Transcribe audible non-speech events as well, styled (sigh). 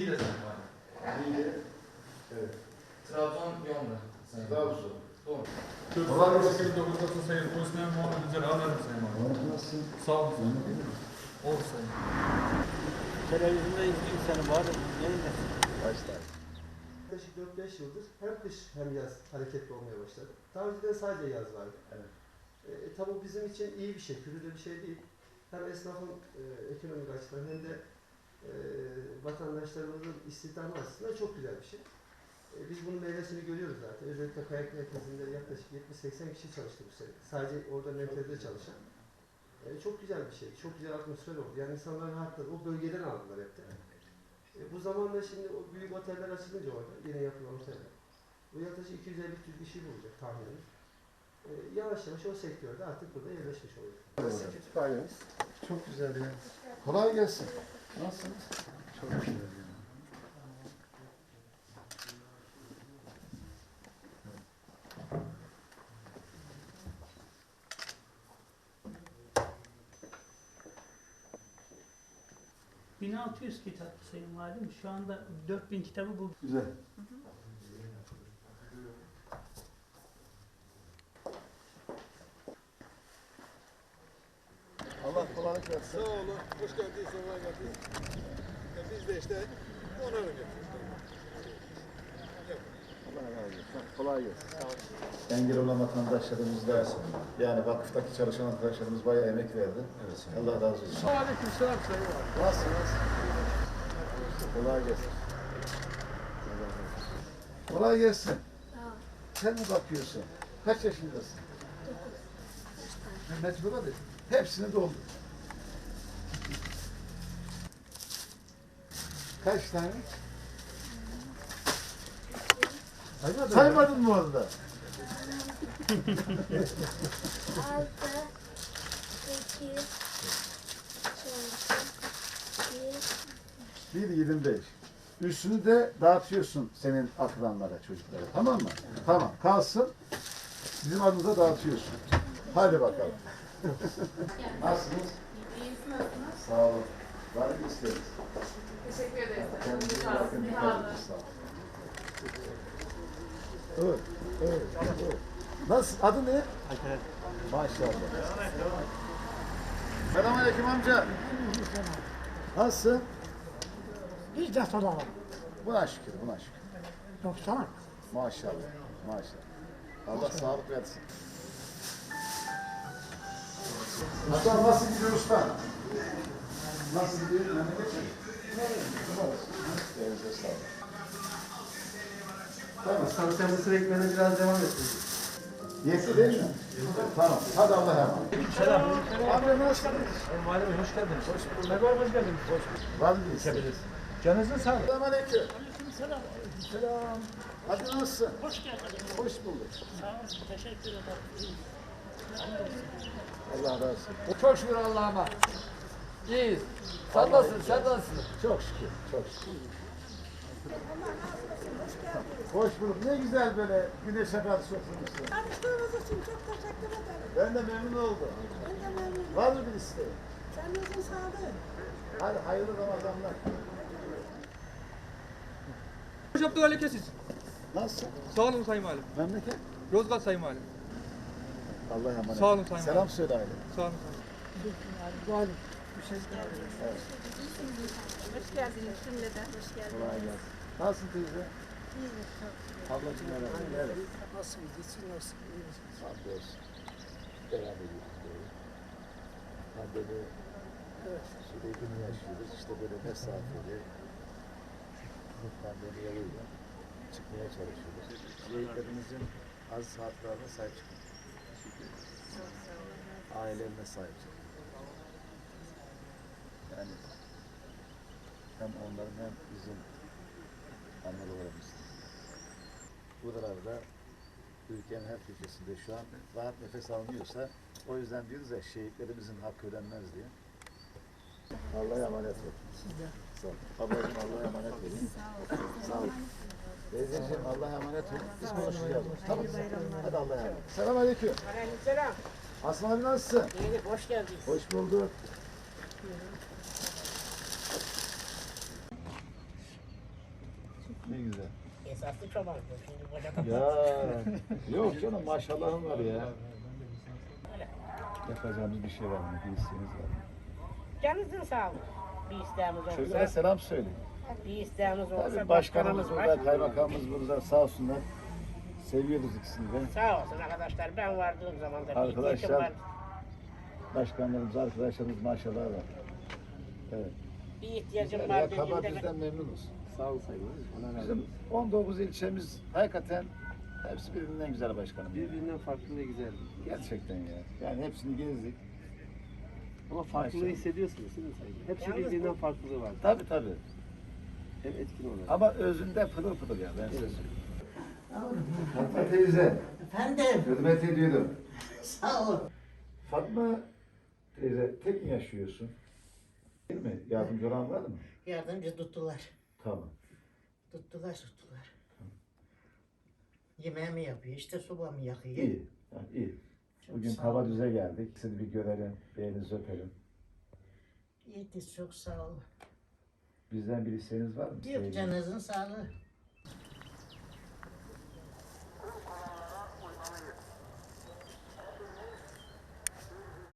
Niğde Valim. Niğde. Evet. Trabzon Valim. Trabzon. Doğru. Gelsin. 9 Kasım Sayın Osman Muhammed Özel anladım Sayın Valim. Nasılsın? Sağ olun Sayın Valim. Olur Sayın. Televizyonda izleyeyim seni bari. Yayında. Başlar. Yaklaşık 4-5 yıldır hem kış hem yaz hareketli olmaya başladı. Daha önceden sadece yaz vardı. Evet. E, tabii bizim için iyi bir şey, kötü de bir şey değil. Hem esnafın e, ekonomik açıdan hem de e, vatandaşlarımızın istihdamı açısından çok güzel bir şey. E, biz bunun meyvesini görüyoruz zaten. Özellikle kayak merkezinde yaklaşık 70-80 kişi çalıştı bu sene. Sadece orada merkezde çalışan. E, çok güzel bir şey, çok güzel atmosfer oldu. Yani insanların rahatladı. O bölgeden aldılar hep de. E, bu zamanla şimdi o büyük oteller açılınca orada, yeni yapılan oteller. Bu yaklaşık 250-300 kişi bulacak tahminimiz. E, yavaş yavaş o sektörde artık burada yerleşmiş olacak. Burası kütüphanemiz. Çok güzel ya. Kolay gelsin. Nasılsınız? Çok güzel ya. Hı. 1600 kitap Sayın Valim. Şu anda 4000 kitabı bu. Güzel. Allah kolaylık versin. Sağ olun, hoş geldiniz, sefa geldiniz. Ya biz de işte onarım yapıyoruz. Allah razı olsun. Kolay gelsin. Engel olan vatandaşlarımız da yani vakıftaki çalışan arkadaşlarımız bayağı emek verdi. Evet, Allah razı olsun. Aleyküm selam sayın var. Nasılsınız? Kolay gelsin. Allah razı olsun. Kolay gelsin. Sen mi bakıyorsun? Kaç yaşındasın? Dokuz. Mecbur hadi. Hepsini doldur. Kaç tane? Saymadın? Saymadın mı orada? Altı, sekiz, Bir yirmi beş. Üstünü de dağıtıyorsun senin akranlara, çocuklara. Tamam mı? Tamam. Kalsın. Bizim adımıza dağıtıyorsun. Hadi bakalım. Nasılsınız? Sağ olun. Var mı isteğiniz? Teşekkür. Kendinize bakın. Evet, evet, evet. Nasıl? Adı ne? Maşallah. Selamünaleyküm amca. Nasılsın? Biz de soralım. Buna şükür, buna şükür. 90. Maşallah, maşallah. Allah sağlık versin. Usta nasıl gidiyor usta? Nasıl gidiyor? Memleket mi? Elinize sağlık. Tamam, mısır ekmeğine biraz devam et. Yetti değil mi? Tamam. Hadi Allah'a emanet. Selam. Abi nasılsınız? Valim hoş geldiniz. Hoş bulduk. Merhaba hoş geldiniz. Hoş bulduk. Var mıyız? Canınızın sağlık. Selamünaleyküm. Selam. Hadi nasılsın? Hoş geldiniz. Hoş bulduk. Sağ olun. Teşekkür ederim. Allah razı olsun. Çok şükür Allah'ıma. İyiyiz. Sen nasılsın? Sen nasılsın? Çok şükür, çok şükür. Hoş bulduk. Ne güzel böyle güneşe karşı oturmuşsun. Tanıştığınız için çok teşekkür ederim. Ben de memnun oldum. Ben de memnunum. Var mı bir isteğin? Kendinizin sağlığı. Hadi hayırlı Ramazanlar. Hoş Abdülhali Kesiz. Nasılsın? Sağ olun Sayın Valim. Memleket? Yozgat Sayın Valim. Allah'a emanet. Sağ olun Sayın Selam Valim. söyle aile. Sağ olun. Valim. Hoş geldiniz cümleden. Hoş geldiniz. Kolay gelsin. Nasılsın teyze? Ablacığım merhaba. Evet. Nasıl gitsin olsun. Hamdolsun. Beraber yürüyoruz. Pandemi sürekli yaşıyoruz. İşte böyle mesafeli pandemi yoluyla çıkmaya çalışıyoruz. Şehitlerimizin az saatlerine sahip çıkın. Ailelerine sahip çıkın. Yani hem onların hem bizim annelerimiz. Buralarda ülkenin her köşesinde şu an rahat nefes alınıyorsa o yüzden diyoruz ya şehitlerimizin hakkı ödenmez diye. Allah'a emanet olun. Sağ olun. Ablacığım Allah'a emanet olun. Sağ olun. Teyzeciğim Allah'a emanet olun. Biz konuşacağız. Tamam. Hadi Allah'a emanet. Selam aleyküm. Aleykümselam. Aslan abi nasılsın? İyilik, hoş geldiniz. Hoş bulduk. Esaslı çoban. Ya yok canım maşallahım var ya. Yapacağımız bir şey var mı? Bir isteğiniz var mı? Canınızın sağlığı. Bir isteğimiz Çocuklara olsa, selam söyleyin. bir isteğimiz olsa Tabii başkanımız burada, kaymakamımız burada sağ olsunlar. Seviyoruz ikisini de. Sağ olsun arkadaşlar. Ben vardığım zaman da Arkadaşlar. Başkanlarımız, arkadaşlarımız maşallah var. Evet. Bir ihtiyacım Ya var Kabar dediğimde bizden memnunuz. Sağ ol sayın. Bizim olsun. 19 ilçemiz hakikaten hepsi birbirinden güzel başkanım. Birbirinden farklı ve güzel. Gerçekten ya. Yani hepsini gezdik. Ama farklılığı Maşallah. hissediyorsunuz değil mi sayın? Hepsi Yalnız birbirinden bu- farklılığı var. Tabii tabii. Hem etkin olarak. Ama özünde pırıl pırıl ya ben size söyleyeyim. Fatma teyze, Efendim, hürmet ediyorum. (laughs) sağ ol. Fatma teyze tek mi yaşıyorsun? Değil mi? Yardımcı olan var mı? Yardımcı tuttular. Tamam. Tuttular, tuttular. Yemeğimi yapıyor, işte sobamı yakıyor. İyi. Yani iyi. Çok Bugün sağ hava düze geldik. Sizi bir görelim, bir elinizi öpelim. İyi, çok sağ ol. Bizden bir isteğiniz var mı? Yok Sevgili- canınızın sağlığı.